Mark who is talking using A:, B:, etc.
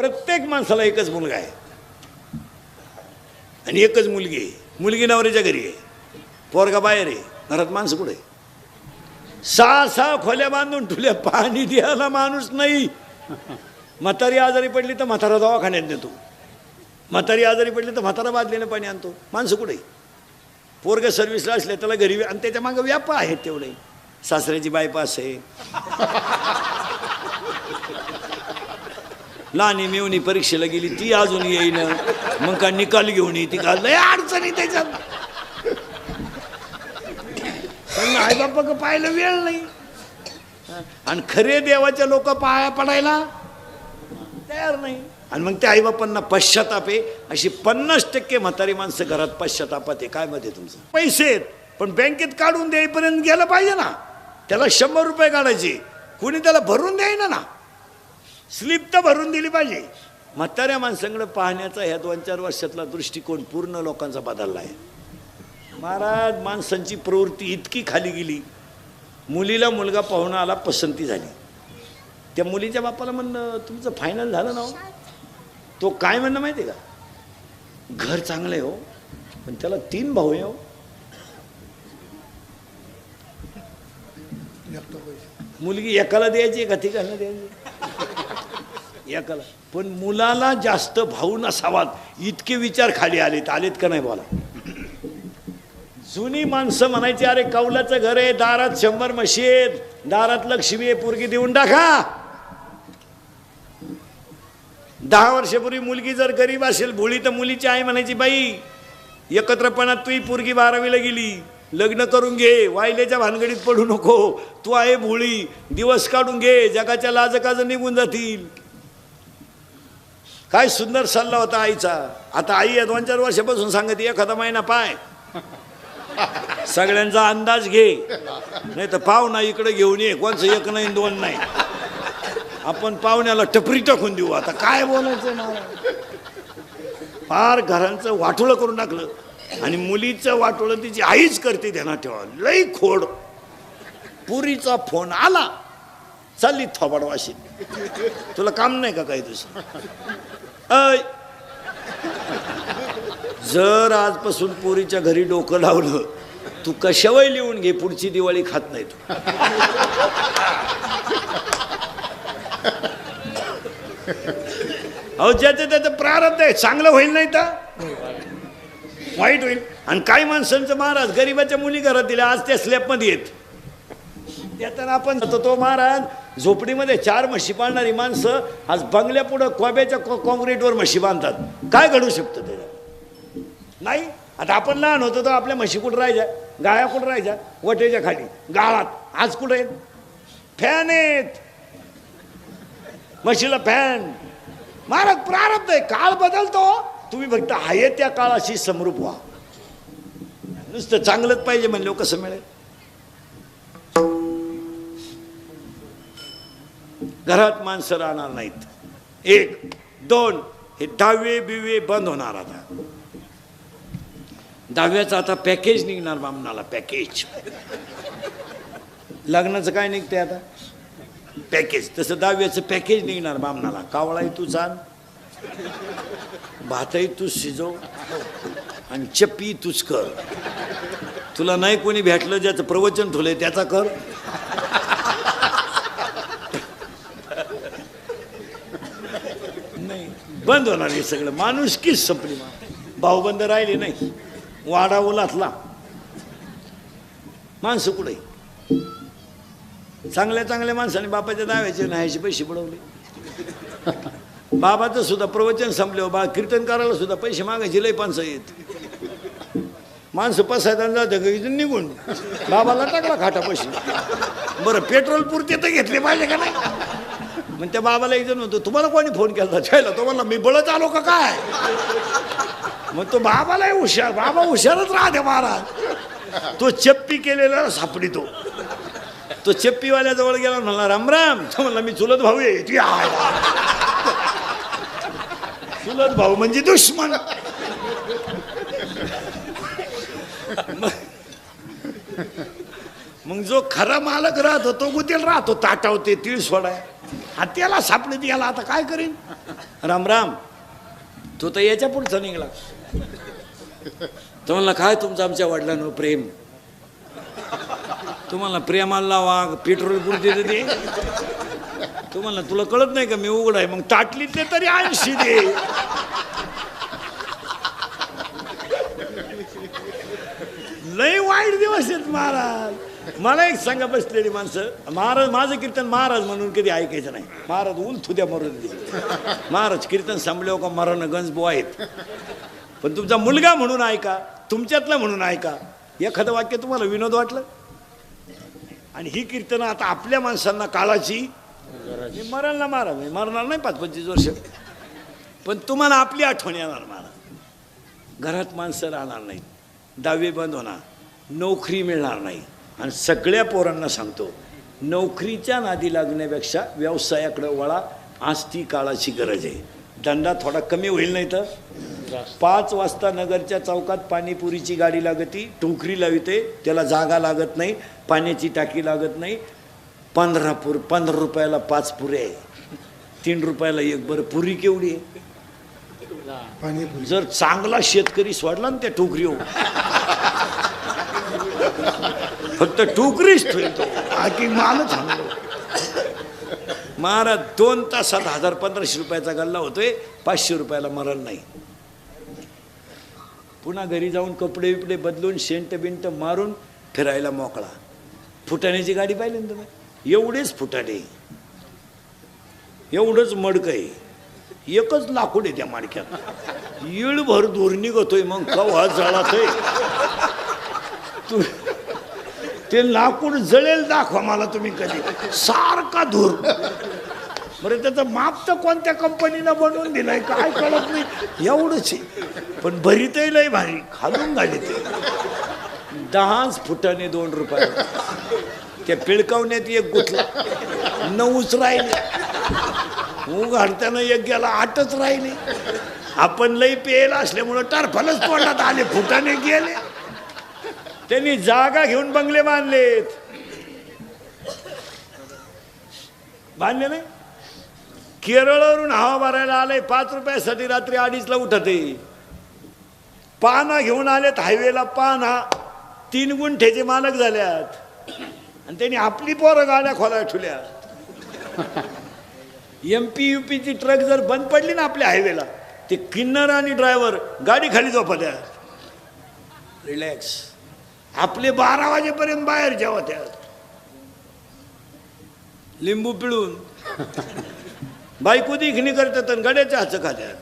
A: प्रत्येक माणसाला एकच मुलगा आहे. आणि एकच मुलगी आहे. मुलगी नवऱ्याच्या घरी आहे. पोरगा बाहेर आहे. घरात माणसं कुठे आहे? सहा सहा खोल्या बांधून ठुल्या पाणी द्यायला माणूस नाही. म्हातारी आजारी पडली तर म्हातारा दवाखान्यात नेतो. म्हातारी आजारी पडली तर म्हातारा बादलीनं पाणी आणतो. माणसं कुठे पोरग सर्व्हिसला असले त्याला घरी आणि त्याच्या मागं व्यापा आहेत तेवढे. सासऱ्याची बायपास आहे. लहानी मेवणी परीक्षेला गेली ती अजून येईन. मग का निकाल घेऊन ये ती का लय अडचणी त्याच्यात. पण आई बाप्पा पाहायला वेळ नाही. आणि खरे देवाच्या लोक पाया पडायला तयार नाही. आणि मग त्या आईबापांना पश्चाताप आहे. अशी पन्नास टक्के म्हातारी माणसं घरात पश्चातापात आहे. काय मध्ये तुमचं? पैसे आहेत पण बँकेत काढून द्यायपर्यंत गेलं पाहिजे ना. त्याला शंभर रुपये काढायचे. कुणी त्याला भरून द्यायना ना. स्लिप तर भरून दिली पाहिजे. म्हाताऱ्या माणसांकडे पाहण्याचा ह्या दोन चार वर्षातला दृष्टिकोन पूर्ण लोकांचा बदलला आहे. महाराज माणसांची प्रवृत्ती इतकी खाली गेली. मुलीला मुलगा पाहुणा आला पसंती झाली. त्या मुलीच्या बापाला म्हणणं तुमचं फायनल झालं ना हो? तो काय म्हणणं माहिती आहे का? घर चांगलं आहे हो पण त्याला तीन भाऊ आहे हो. मुलगी एकाला द्यायची का ठिकाणं द्यायची. एकाला पण मुलाला जास्त भाऊ नसावात. इतके विचार खाली आलेत. आलेत का नाही बोला? जुनी माणसं म्हणायची अरे कौलाचं घर आहे दारात शंभर म्हशी आहेत दारात लक्ष्मी आहे पोरगी देऊन टाका. दहा वर्षापूर्वी मुलगी जर गरीब असेल भोळी तर मुलीची आई म्हणायची बाई एकत्रपणात तुही पोरगी बारावीला गेली. लग्न करून घे. वायलेच्या भानगडीत पडू नको. तू आहे भोळी. दिवस काढून घे. जगाच्या लाजकाज निघून जातील. काय सुंदर सल्ला होता आईचा? आता आई या दोन चार वर्षापासून सांगते एखादा महिना पाय. सगळ्यांचा अंदाज घे. नाही तर पाहुणा इकडे घेऊन ये कोणचं एक नाही दोन नाही. आपण पाहुण्याला टपरी टाकून देऊ. आता काय बोलायचं मला फार घरांचं वाटोळं करून टाकलं. आणि मुलीचं वाटोळं तिची आईच करते त्यांना ठेवा लई खोड. पुरीचा फोन आला. चालली थोबाड वाशी. तुला काम नाही का काही दुसरं? अय जर आजपासून पोरीच्या घरी डोकं लावलं तू कशावय लिहून घे पुढची दिवाळी खात नाही तू. अहो ज्याचं त्याचं प्रारब्ध आहे चांगलं होईल नाही तर? वाईट होईल. आणि काही माणसांचं महाराज गरीबाच्या मुली घरात दिल्या आज त्या स्लॅबमध्ये येत. त्यातना आपण जातो तो महाराज झोपडीमध्ये चार म्हशी पाळणारी माणसं आज बंगल्यापुढं कोब्याच्या कॉन्क्रीटवर म्हशी बांधतात. काय घडू शकतं त्याला नाही? आता आपण लहान होतो तर आपल्या म्हशी कुठं राहायच्या गाया कुठं राहायच्या वटेच्या खाली. गाळात. आज कुठं आहेत? फॅन आहेत. म्हशीला फॅन. महाराज प्रारब्ध आहे. काळ बदलतो. तुम्ही फक्त आहे त्या काळाशी समरूप व्हा. नुसतं चांगलंच पाहिजे म्हणलं कसं मिळेल घरात माणसं राहणार नाहीत. एक दोन हे दहावे बिवे बंद होणार आता. दहाव्याचं आता पॅकेज निघणार बामणाला पॅकेज. लग्नाचं काय निघते आता? पॅकेज. तसं दहाव्याचं पॅकेज निघणार बामणाला. कावळाही तू चाल. भातही तू शिजव. आणि चप्पी तूच कर. तुला नाही कोणी भेटलं ज्याचं प्रवचन ठुलंय त्याचा कर नाही बंद होणार हे सगळं. माणुसकीच संपली मा भाऊबंद राहिले नाही वाडा ओलातला. माणसं कुठे चांगल्या चांगल्या माणसाने बापाच्या दाव्याचे नाहीचे पैसे बुडवले. बाबाचं सुद्धा प्रवचन संपले बा कीर्तन करायला सुद्धा पैसे मागायचे लय पाणसं येत माणसं पसायदान जातं का इथून निघून? बाबाला टाकला खाटा पैसे बरं पेट्रोल पुरते तर घेतले पाहिजे का नाही? मग त्या बाबाला एक जण म्हणतो तुम्हाला कोणी फोन केला छायला तो म्हणला मी बळत आलो का काय? मग तो बाबालाही हुशार बाबा हुशारच राहते महाराज. तो चप्पी केलेला सापडी तो. तो चप्पीवाल्याजवळ गेला म्हणला रामराम तो म्हणला मी चुलत भाऊ आहे. ती चुलत भाऊ म्हणजे दुश्मन. मग जो खरा मालक राहतो तो गुतील राहतो ताटावते तीळ सोडाय. हा त्याला याला आता काय करीन? राम राम. तो तर याच्या पुढचा निघाला. तो म्हणला काय तुमचं आमच्या वडिलांवर प्रेम? तुम्हाला प्रेमाला वाघ पेट्रोल पुरते ते? दे तुम्हाला तुला कळत नाही का मी उघड आहे? मग ताटलीतले तरी ऐंशी दे. लय वाईट दिवस आहेत महाराज. मला एक सांगा बसलेली माणसं. महाराज माझं कीर्तन महाराज म्हणून कधी ऐकायचं नाही. महाराज उलथू द्या मरून दे महाराज कीर्तन संपल्यावर का मरण गंजबो आहेत? पण तुमचा मुलगा म्हणून ऐका तुमच्यातला म्हणून ऐका. एखादं वाक्य तुम्हाला विनोद वाटलं? आणि ही कीर्तनं आता आपल्या माणसांना काळाची मी मरणला मारा. मी मरणार नाही पाच पंचवीस वर्ष. पण तुम्हाला आपली आठवण येणार मारा घरात माणसं राहणार नाही दहावी बंद होणार. नोकरी मिळणार नाही. आणि सगळ्या पोरांना सांगतो नोकरीच्या नादी लागण्यापेक्षा व्यवसायाकडे वळा आज ती काळाची गरज आहे. धंदा थोडा कमी होईल नाही तर? पाच वाजता नगरच्या चौकात पाणीपुरीची गाडी लागती टोकरी लाविते त्याला जागा लागत नाही पाण्याची टाकी लागत नाही. पंधरा पुर पंधरा रुपयाला पाच पुरे आहे. तीन रुपयाला एक बरं पुरी केवढी आहे?
B: पाणीपुरी.
A: जर चांगला शेतकरी सोडला ना त्या टोकरीवर फक्त टोकरीच ठेवतो. बाकी मालच थांबलो महाराज दोन तासात हजार पंधराशे रुपयाचा गल्ला होतोय पाचशे रुपयाला मरण नाही. पुन्हा घरी जाऊन कपडे बिपडे बदलून शेंट बिंट मारून फिरायला मोकळा. फुटाण्याची गाडी पाहिली ना तुम्ही? एवढेच फुटाणे. एवढंच मडकं आहे. एकच लाकूड आहे त्या माडक्यात. येळभर दूर निघतोय मग कवा जळतोय? तू ते लाकूड जळेल दाखवा मला तुम्ही कधी. सारखा धूर. बरं त्याचं माप तर कोणत्या कंपनीनं बनवून दिलंय काय कळत नाही. एवढंच पण भरीतही लय भारी. खालून घाली ते. दहाच फुटाने दोन रुपये. त्या पिळकावण्यात एक गुतला. नऊच राहिले. उघडताना एक गेला आठच राहिले. आपण लई पेयला असल्यामुळं टरफलच तोंडात आले फुटाने गेले. त्यांनी जागा घेऊन बंगले बांधलेत. बांधले नाही? केरळवरून हवा भरायला आले पाच रुपयासाठी रात्री अडीचला उठते. पाना घेऊन आलेत हायवेला पाना. तीन गुंठ्याचे मालक झाल्यात. आणि त्यांनी आपली पोरं गाड्या खोला ठेवल्या एम पी यू पीची ट्रक जर बंद पडली ना आपल्या हायवेला ते किन्नर आणि ड्रायव्हर गाडी खाली झोपत्या रिलॅक्स आपले बारा वाजेपर्यंत बाहेर जेव्हा त्या. लिंबू पिळून. बायको दिखणी करतात आणि गड्याच्या हाचं खात्यात.